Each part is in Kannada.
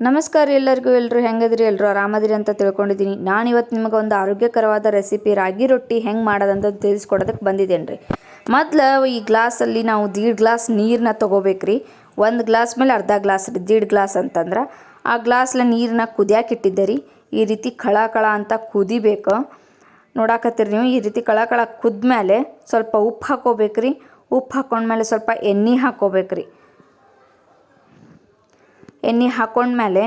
ನಮಸ್ಕಾರ ಎಲ್ಲರಿಗೂ ಎಲ್ಲರೂ ಹೆಂಗದ್ರಿ? ಎಲ್ಲರೂ ಆರಾಮದಿರಿ ಅಂತ ತಿಳ್ಕೊಂಡಿದ್ದೀನಿ. ನಾನು ಇವತ್ತು ನಿಮಗೆ ಒಂದು ಆರೋಗ್ಯಕರವಾದ ರೆಸಿಪಿ ರಾಗಿ ರೊಟ್ಟಿ ಹೆಂಗೆ ಮಾಡೋದಂತ ತಿಳಿಸ್ಕೊಡೋದಕ್ಕೆ ಬಂದಿದ್ದೇನೆ ರೀ ಮೊದ್ಲು ಈ ಗ್ಲಾಸಲ್ಲಿ ನಾವು ದೀಡ್ ಗ್ಲಾಸ್ ನೀರನ್ನ ತೊಗೋಬೇಕ್ರಿ. ಒಂದು ಗ್ಲಾಸ್ ಮೇಲೆ ಅರ್ಧ ಗ್ಲಾಸ್ ರೀ, ದೀಡ್ ಗ್ಲಾಸ್ ಅಂತಂದ್ರೆ. ಆ ಗ್ಲಾಸ್ಲ ನೀರನ್ನ ಕುದಿಯಾಕೆ ಇಟ್ಟಿದ್ದೆ ರೀ ಈ ರೀತಿ ಕಳ ಕಳ ಅಂತ ಕುದಿಬೇಕು. ನೋಡಾಕತ್ತೀರಿ ನೀವು, ಈ ರೀತಿ ಕಳ ಕಳ ಕುದ್ಮೇಲೆ ಸ್ವಲ್ಪ ಉಪ್ಪು ಹಾಕೋಬೇಕ್ರಿ. ಉಪ್ಪು ಹಾಕೊಂಡ್ಮೇಲೆ ಸ್ವಲ್ಪ ಎಣ್ಣೆ ಹಾಕೋಬೇಕ್ರಿ. ಎಣ್ಣೆ ಹಾಕೊಂಡ್ಮೇಲೆ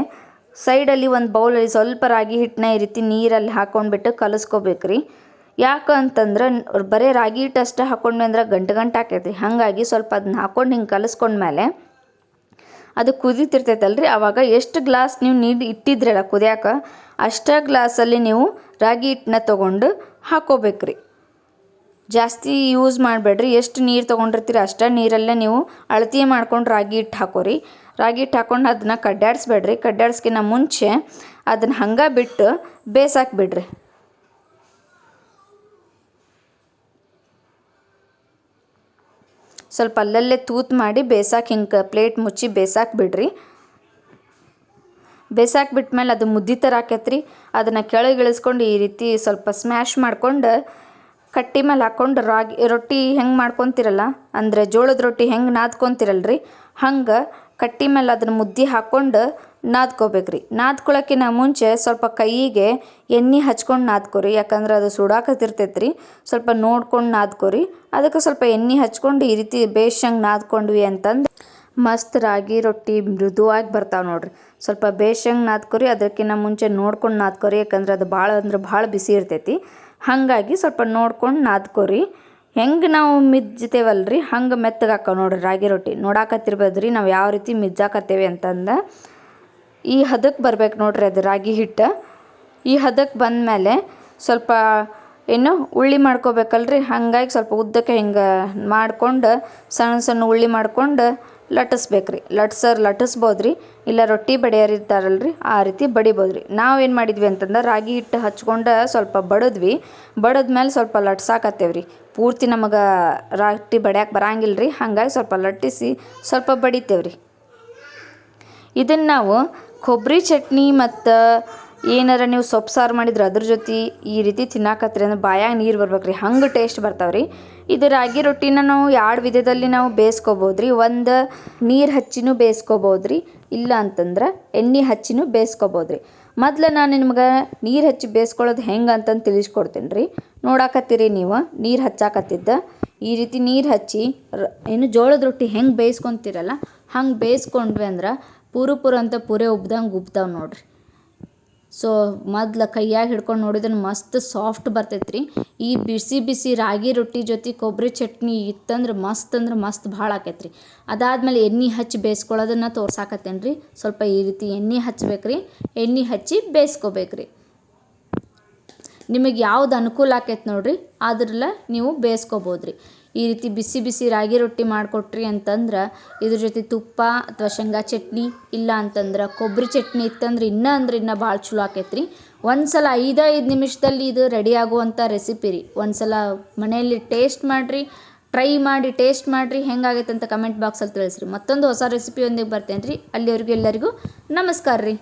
ಸೈಡಲ್ಲಿ ಒಂದು ಬೌಲಲ್ಲಿ ಸ್ವಲ್ಪ ರಾಗಿ ಹಿಟ್ಟನ್ನ ಈ ರೀತಿ ನೀರಲ್ಲಿ ಹಾಕೊಂಡ್ಬಿಟ್ಟು ಕಲಸ್ಕೋಬೇಕು ರೀ ಯಾಕಂತಂದ್ರೆ ಬರೀ ರಾಗಿ ಹಿಟ್ಟು ಅಷ್ಟೇ ಹಾಕೊಂಡ್ವಿ ಅಂದ್ರೆ ಗಂಟು ಗಂಟು ಆಕೈತಿ ಹಾಗಾಗಿ ಸ್ವಲ್ಪ ಅದನ್ನ ಹಾಕೊಂಡು ಹಿಂಗೆ ಕಲಸ್ಕೊಂಡ್ಮೇಲೆ ಅದು ಕುದೀತಿರ್ತೈತಲ್ರಿ. ಆವಾಗ ಎಷ್ಟು ಗ್ಲಾಸ್ ನೀವು ನೀರು ಇಟ್ಟಿದ್ರಲ್ಲ ಕುದಿಯಾಕ ಅಷ್ಟೇ ಗ್ಲಾಸಲ್ಲಿ ನೀವು ರಾಗಿ ಹಿಟ್ಟನ್ನ ತೊಗೊಂಡು ಹಾಕೋಬೇಕ್ರಿ. ಜಾಸ್ತಿ ಯೂಸ್ ಮಾಡಬೇಡ್ರಿ. ಎಷ್ಟು ನೀರು ತೊಗೊಂಡಿರ್ತೀರಿ ಅಷ್ಟೇ ನೀರಲ್ಲೇ ನೀವು ಅಳತಿ ಮಾಡ್ಕೊಂಡು ರಾಗಿ ಹಿಟ್ಟು ಹಾಕೋರಿ. ರಾಗಿ ಹಿಟ್ಟು ಹಾಕೊಂಡು ಅದನ್ನ ಕಡ್ಡಾಡಿಸ್ಬೇಡ್ರಿ. ಕಡ್ಡಾಡ್ಸ್ಕಿನ್ನ ಮುಂಚೆ ಅದನ್ನ ಹಂಗೆ ಬಿಟ್ಟು ಬೇಸಾಕ್ಬಿಡ್ರಿ ಸ್ವಲ್ಪ ಅಲ್ಲಲ್ಲೇ ತೂತು ಮಾಡಿ ಬೇಸಾಕ್ ಹಿಂಗೆ ಪ್ಲೇಟ್ ಮುಚ್ಚಿ ಬೇಸಾಕ್ಬಿಡ್ರಿ ಬಿಡ್ರಿ. ಬೇಸಾಕ್ ಬಿಟ್ಮೇಲೆ ಅದು ಮುದ್ದಿ ಥರ ಆಕೈತ್ರಿ. ಅದನ್ನು ಕೆಳಗೆ ಇಳಿಸ್ಕೊಂಡು ಈ ರೀತಿ ಸ್ವಲ್ಪ ಸ್ಮ್ಯಾಶ್ ಮಾಡ್ಕೊಂಡು ಕಟ್ಟಿ ಮೇಲೆ ಹಾಕ್ಕೊಂಡು ರಾಗಿ, ರೊಟ್ಟಿ ಹೆಂಗೆ ಮಾಡ್ಕೊತಿರಲ್ಲ? ಅಂದರೆ ಜೋಳದ ರೊಟ್ಟಿ ಹೆಂಗೆ ನಾದ್ಕೊಂತಿರಲ್ರಿ? ಹಂಗೆ ಕಟ್ಟಿ ಮೇಲೆ ಅದನ್ನು ಮುದ್ದೆ ಹಾಕ್ಕೊಂಡು ನಾದ್ಕೋಬೇಕ್ರಿ. ನಾದ್ಕೊಳಕ್ಕಿನ ಮುಂಚೆ ಸ್ವಲ್ಪ ಕೈಗೆ ಎಣ್ಣೆ ಹಚ್ಕೊಂಡು ನಾದ್ಕೋರಿ. ಯಾಕಂದ್ರೆ ಅದು ಸುಡಾಕತ್ತಿರ್ತೈತ್ರಿ. ಸ್ವಲ್ಪ ನೋಡ್ಕೊಂಡು ನಾದ್ಕೋರಿ. ಅದಕ್ಕೆ ಸ್ವಲ್ಪ ಎಣ್ಣೆ ಹಚ್ಕೊಂಡು ಈ ರೀತಿ ಬೇಷಂಗೆ ನಾದ್ಕೊಂಡ್ವಿ ಅಂತಂದು ಮಸ್ತ್ ರಾಗಿ, ರೊಟ್ಟಿ ಮೃದುವಾಗಿ ಬರ್ತಾವೆ ನೋಡ್ರಿ. ಸ್ವಲ್ಪ ಬೇಷಂಗೆ ನಾದ್ಕೊರಿ. ಅದಕ್ಕಿಂತ ಮುಂಚೆ ನೋಡ್ಕೊಂಡು ನಾದ್ಕೊರಿ. ಯಾಕಂದ್ರೆ ಅದು ಭಾಳ ಅಂದ್ರೆ ಭಾಳ ಬಿಸಿ ಇರ್ತೈತಿ. ಹಾಗಾಗಿ ಸ್ವಲ್ಪ ನೋಡ್ಕೊಂಡು ನಾದ್ಕೊರಿ. ಹೆಂಗೆ ನಾವು ಮಿಜ್ತೇವಲ್ರಿ ಹಂಗೆ ಮೆತ್ತಗೆ ಹಾಕೋ ನೋಡ್ರಿ ರಾಗಿ ರೊಟ್ಟಿ. ನೋಡಾಕತ್ತಿರ್ಬೋದ್ರಿ ನಾವು ಯಾವ ರೀತಿ ಮಿಜ್ಜಾಕತ್ತೇವೆ ಅಂತಂದು. ಈ ಹದಕ್ಕೆ ಬರ್ಬೇಕು ನೋಡ್ರಿ ಅದು ರಾಗಿ ಹಿಟ್ಟು. ಈ ಹದಕ್ಕೆ ಬಂದಮೇಲೆ ಸ್ವಲ್ಪ ಏನು ಉಳ್ಳಿ ಮಾಡ್ಕೋಬೇಕಲ್ರಿ? ಹಾಗಾಗಿ ಸ್ವಲ್ಪ ಉದ್ದಕ್ಕೆ ಹಿಂಗೆ ಮಾಡ್ಕೊಂಡು ಸಣ್ಣ ಸಣ್ಣ ಉಳ್ಳಿ ಮಾಡ್ಕೊಂಡು ಲಟ್ಟಿಸ್ಬೇಕ್ರಿ. ಲಟ್ಸರ್ ಲಟ್ಟಿಸ್ಬೋದ್ರಿ, ಇಲ್ಲ ರೊಟ್ಟಿ ಬಡಿಯೋರು ರೀ ಆ ರೀತಿ ಬಡಿಬೋದು ರೀ ನಾವೇನು ಮಾಡಿದ್ವಿ ಅಂತಂದ್ರೆ ರಾಗಿ ಹಿಟ್ಟು ಹಚ್ಕೊಂಡು ಸ್ವಲ್ಪ ಬಡಿದ್ವಿ, ಬಡದ್ಮೇಲೆ ಸ್ವಲ್ಪ ಲಟ್ಸಾಕತ್ತೇವ್ರಿ. ಪೂರ್ತಿ ನಮಗೆ ರೊಟ್ಟಿ ಬಡಿಯಕ್ಕೆ ಬರಂಗಿಲ್ಲ ರೀ ಹಾಗಾಗಿ ಸ್ವಲ್ಪ ಲಟ್ಟಿಸಿ ಸ್ವಲ್ಪ ಬಡಿತೇವ್ರಿ. ಇದನ್ನು ನಾವು ಕೊಬ್ಬರಿ ಚಟ್ನಿ ಮತ್ತು ಏನಾರ ನೀವು ಸೊಪ್ಪು ಸಾರು ಮಾಡಿದ್ರೆ ಅದ್ರ ಜೊತೆ ಈ ರೀತಿ ತಿನ್ನಾಕತ್ರಿ ಅಂದ್ರೆ ಬಾಯಾಗ ನೀರು ಬರ್ಬೇಕ್ರಿ. ಹಂಗೆ ಟೇಸ್ಟ್ ಬರ್ತಾವ್ರಿ. ಇದು ರಾಗಿ ರೊಟ್ಟಿನ ನಾವು ಎರಡು ವಿಧದಲ್ಲಿ ನಾವು ಬೇಯಿಸ್ಕೋಬೋದ್ರಿ? ಒಂದು ನೀರು ಹಚ್ಚಿನೂ ಬೇಯಿಸ್ಕೋಬೋದ್ರಿ. ಇಲ್ಲ ಅಂತಂದ್ರೆ ಎಣ್ಣೆ ಹಚ್ಚಿನೂ ಬೇಯಿಸ್ಕೋಬೋದ್ರಿ. ಮೊದಲು ನಾನು ನಿಮ್ಗೆ ನೀರು ಹಚ್ಚಿ ಬೇಯಿಸ್ಕೊಳ್ಳೋದು ಹೆಂಗೆ ಅಂತಂದು ತಿಳಿಸ್ಕೊಡ್ತೀನಿ ರೀ ನೋಡಾಕತ್ತೀರಿ ನೀವು ನೀರು ಹಚ್ಚಾಕತ್ತಿದ್ದ. ಈ ರೀತಿ ನೀರು ಹಚ್ಚಿ ರ ಏನು ಜೋಳದ ರೊಟ್ಟಿ ಹೆಂಗೆ ಬೇಯಿಸ್ಕೊತೀರಲ್ಲ, ಹಂಗೆ ಬೇಯಿಸ್ಕೊಂಡ್ವಿ ಅಂದ್ರೆ ಪೂರು ಪೂರ ಅಂತ ಪೂರೆ ಉಬ್ದಂಗೆ ಉಬ್ತಾವೆ ನೋಡ್ರಿ. ಸೊ ಮೊದ್ಲು ಕೈಯಾಗ ಹಿಡ್ಕೊಂಡು ನೋಡಿದ್ರೆ ಮಸ್ತ್ ಸಾಫ್ಟ್ ಬರ್ತೈತೆ ರೀ ಈ ಬಿಸಿ ಬಿಸಿ ರಾಗಿ ರೊಟ್ಟಿ ಜೊತೆ ಕೊಬ್ಬರಿ ಚಟ್ನಿ ಇತ್ತಂದ್ರೆ ಮಸ್ತ್ ಅಂದ್ರೆ ಮಸ್ತ್ ಭಾಳ ಆಕೈತೆ ರೀ ಅದಾದ್ಮೇಲೆ ಎಣ್ಣೆ ಹಚ್ಚಿ ಬೇಯಿಸ್ಕೊಳ್ಳೋದನ್ನು ತೋರ್ಸಾಕತ್ತೇನೆ ರೀ ಸ್ವಲ್ಪ ಈ ರೀತಿ ಎಣ್ಣೆ ಹಚ್ಬೇಕು ರೀ ಎಣ್ಣೆ ಹಚ್ಚಿ ಬೇಯಿಸ್ಕೋಬೇಕು ನಿಮಗೆ ಯಾವ್ದು ಅನುಕೂಲ ಆಕೈತೆ ನೋಡಿರಿ. ಅದ್ರಲ್ಲ ನೀವು ಬೇಯಿಸ್ಕೋಬೋದು ರೀ ಈ ರೀತಿ ಬಿಸಿ ಬಿಸಿ ರಾಗಿ ರೊಟ್ಟಿ ಮಾಡಿಕೊಟ್ರಿ ಅಂತಂದ್ರೆ ಇದ್ರ ಜೊತೆ ತುಪ್ಪ ಅಥವಾ ಶೇಂಗಾ ಚಟ್ನಿ ಇಲ್ಲ ಅಂತಂದ್ರೆ ಕೊಬ್ಬರಿ ಚಟ್ನಿ ಇತ್ತಂದ್ರೆ ಇನ್ನೂ ಅಂದ್ರೆ ಇನ್ನೂ ಭಾಳ ಚಲೋ ಆಕೈತೆ ರೀ ಒಂದು ಸಲ ಐದು ಐದು ನಿಮಿಷದಲ್ಲಿ ಇದು ರೆಡಿ ಆಗುವಂಥ ರೆಸಿಪಿ ರೀ. ಒಂದು ಸಲ ಮನೆಯಲ್ಲಿ ಟೇಸ್ಟ್ ಮಾಡಿರಿ ಟ್ರೈ ಮಾಡಿ ಟೇಸ್ಟ್ ಮಾಡಿರಿ ಹೆಂಗಾಗೈತೆ ಅಂತ ಕಮೆಂಟ್ ಬಾಕ್ಸಲ್ಲಿ ತಿಳಿಸ್ರಿ. ಮತ್ತೊಂದು ಹೊಸ ರೆಸಿಪಿಯೊಂದಿಗೆ ಬರ್ತೇನೆ ರೀ ಅಲ್ಲಿವರೆಗೂ ಎಲ್ಲರಿಗೂ ನಮಸ್ಕಾರ ರೀ.